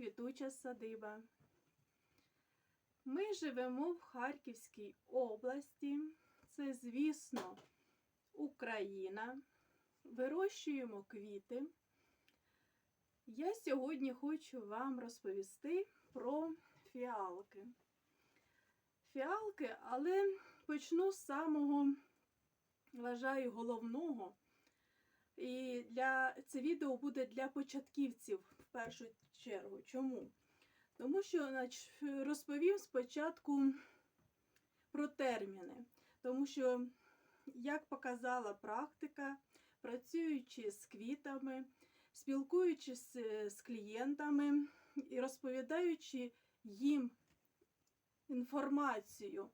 квітуча садиба. Ми живемо в Харківській області. Це, звісно, Україна. Вирощуємо квіти. Я сьогодні хочу вам розповісти про фіалки. Фіалки, але почну з самого, вважаю, головного. І для це відео буде для початківців в першу чергу. Чому? Тому що розповім спочатку про терміни. Тому що, як показала практика, працюючи з квітами, спілкуючись з, клієнтами і розповідаючи їм інформацію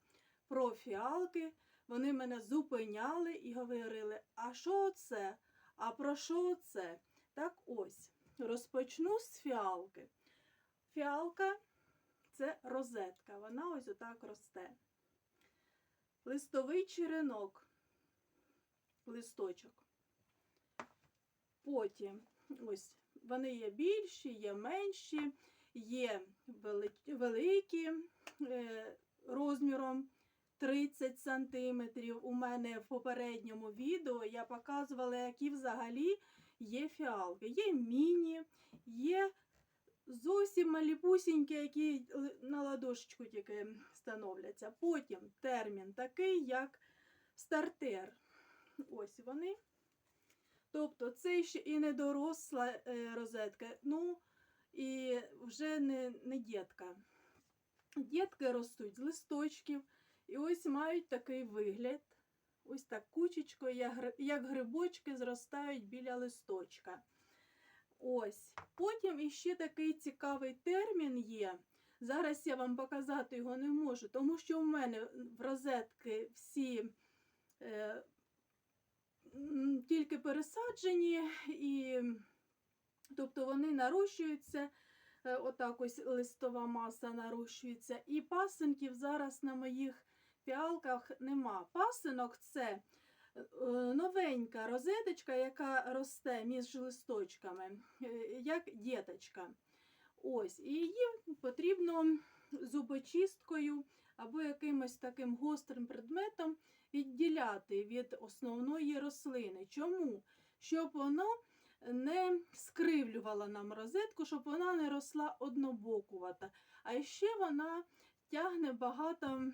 про фіалки, вони мене зупиняли і говорили: а що це? А про що це? Так ось, розпочну з фіалки. Фіалка це розетка, вона ось отак росте. Листовий черенок, листочок. Потім ось вони є більші, є менші, є вели- великі е, розміром 30 сантиметрів. У мене в попередньому відео я показувала, які взагалі є фіалки. Є міні, є зовсім маліпусінькі, які на ладошечку тільки становляться. Потім термін такий, як стартер. Ось вони. Тобто це ще і не доросла е, розетка, ну і вже не, не дітка. Дітки ростуть з листочків і ось мають такий вигляд. Ось так кучечко, як грибочки, зростають біля листочка. Ось. Потім іще такий цікавий термін є. Зараз я вам показати його не можу, тому що в мене в розетки всі е, тільки пересаджені, і тобто вони нарощуються. е, Отак ось листова маса нарощується. І пасинків зараз на моїх фіалках нема. Пасинок це е, новенька розеточка, яка росте між листочками, е, як діточка. Ось, і її потрібно зубочисткою або якимось таким гострим предметом відділяти від основної рослини. Чому? Щоб воно не скривлювало нам розетку, щоб вона не росла однобокувата. А ще вона тягне багато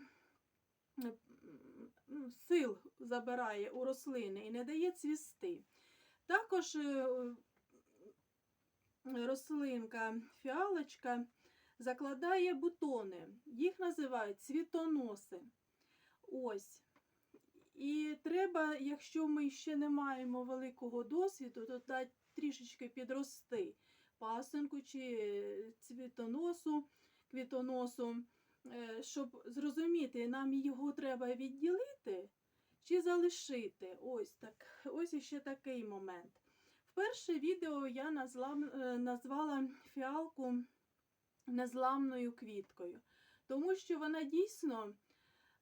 сил забирає у рослини і не дає цвісти. Також е, рослинка, фіалочка закладає бутони. Їх називають цвітоноси. Ось. І треба, якщо ми ще не маємо великого досвіду, то дати трішечки підрости пасинку чи цвітоносу, квітоносу, щоб зрозуміти, нам його треба відділити чи залишити. Ось так. Ось іще такий момент. В перше відео я е, назвала фіалку незламною квіткою, тому що вона дійсно,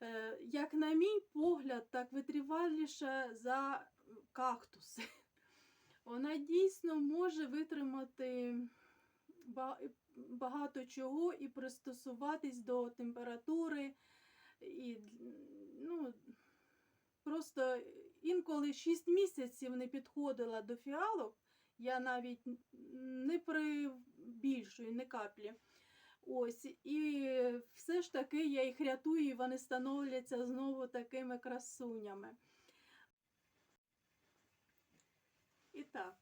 е, як на мій погляд, так витриваліша за кактуси. Вона дійсно може витримати багато чого і пристосуватись до температури. І, ну, просто інколи 6 місяців не підходила до фіалок, я навіть не прибільшую, не каплі. Ось, і все ж таки я їх рятую, і вони становляться знову такими красунями. І так,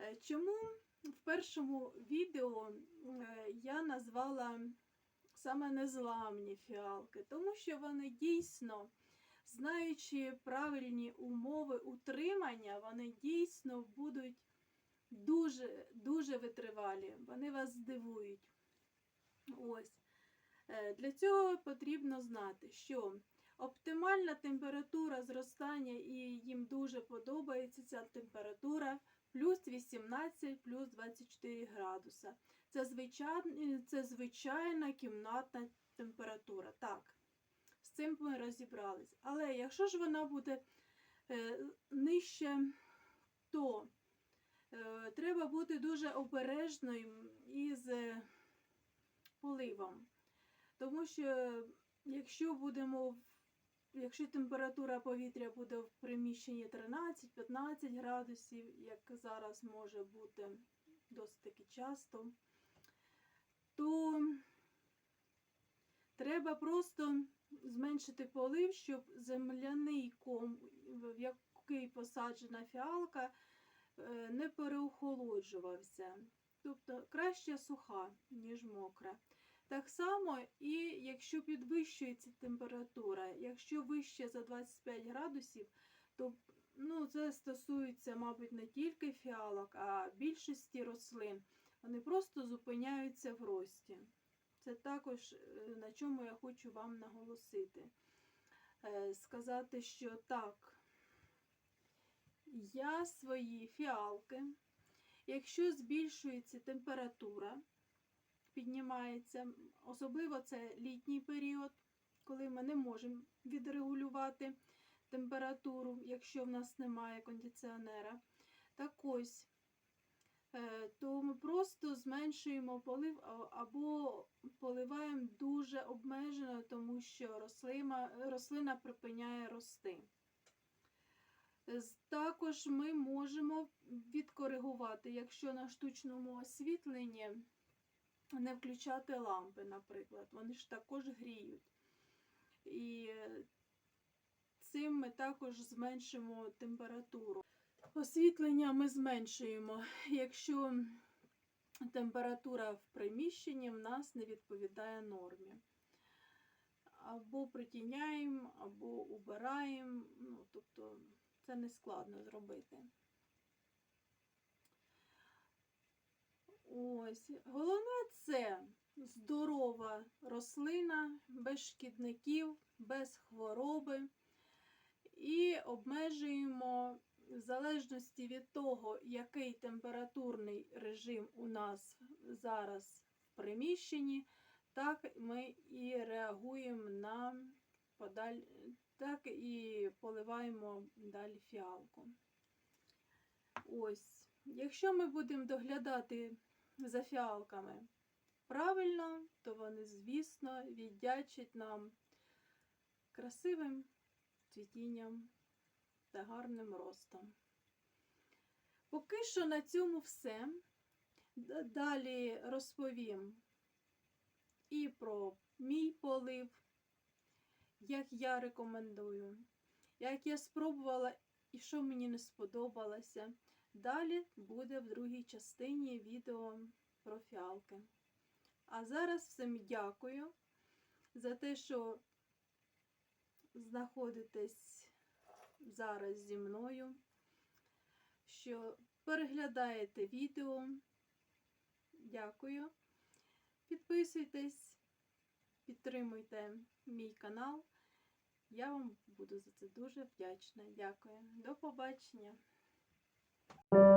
е, чому в першому відео е, я назвала саме незламні фіалки? Тому що вони дійсно, знаючи правильні умови утримання, вони дійсно будуть дуже, дуже витривалі. Вони вас здивують. Ось. Е, Для цього потрібно знати, що оптимальна температура зростання, і їм дуже подобається ця температура плюс 18, плюс 24 градуса. Це, звичай... це звичайна кімнатна температура. Так, з цим ми розібрались. Але якщо ж вона буде е, нижче, то Е, Треба бути дуже обережним із е, поливом. Тому що якщо будемо, якщо температура повітря буде в приміщенні 13-15 градусів, як зараз може бути досить таки часто, то треба просто зменшити полив, щоб земляний ком, в який посаджена фіалка, е, не переохолоджувався. Тобто краще суха, ніж мокра. Так само і якщо підвищується температура, якщо вище за 25 градусів, то ну, це стосується, мабуть, не тільки фіалок, а більшості рослин. Вони просто зупиняються в рості. Це також е, на чому я хочу вам наголосити. Е, Сказати, що так, я свої фіалки, якщо збільшується температура, піднімається, особливо це літній період, коли ми не можемо відрегулювати температуру, якщо в нас немає кондиціонера. Так ось, е, то ми просто зменшуємо полив або поливаємо дуже обмежено, тому що рослина, рослина припиняє рости. Також ми можемо відкоригувати, якщо на штучному освітленні не включати лампи, наприклад. Вони ж також гріють. І цим ми також зменшимо температуру. Освітлення ми зменшуємо, якщо температура в приміщенні в нас не відповідає нормі. Або притіняємо, або убираємо. Ну, тобто це не складно зробити. Ось. Головне це здорова рослина, без шкідників, без хвороби. І обмежуємо в залежності від того, який температурний режим у нас зараз в приміщенні, так ми і реагуємо на подаль... так і поливаємо далі фіалку. Ось. Якщо ми будемо доглядати за фіалками правильно, то вони, звісно, віддячать нам красивим цвітінням та гарним ростом. Поки що на цьому все. Далі розповім і про мій полив, як я рекомендую, як я спробувала і що мені не сподобалося. Далі буде в другій частині відео про фіалки. А зараз всім дякую за те, що знаходитесь зараз зі мною, що переглядаєте відео. Дякую. Підписуйтесь, підтримуйте мій канал. Я вам буду за це дуже вдячна. Дякую. До побачення. you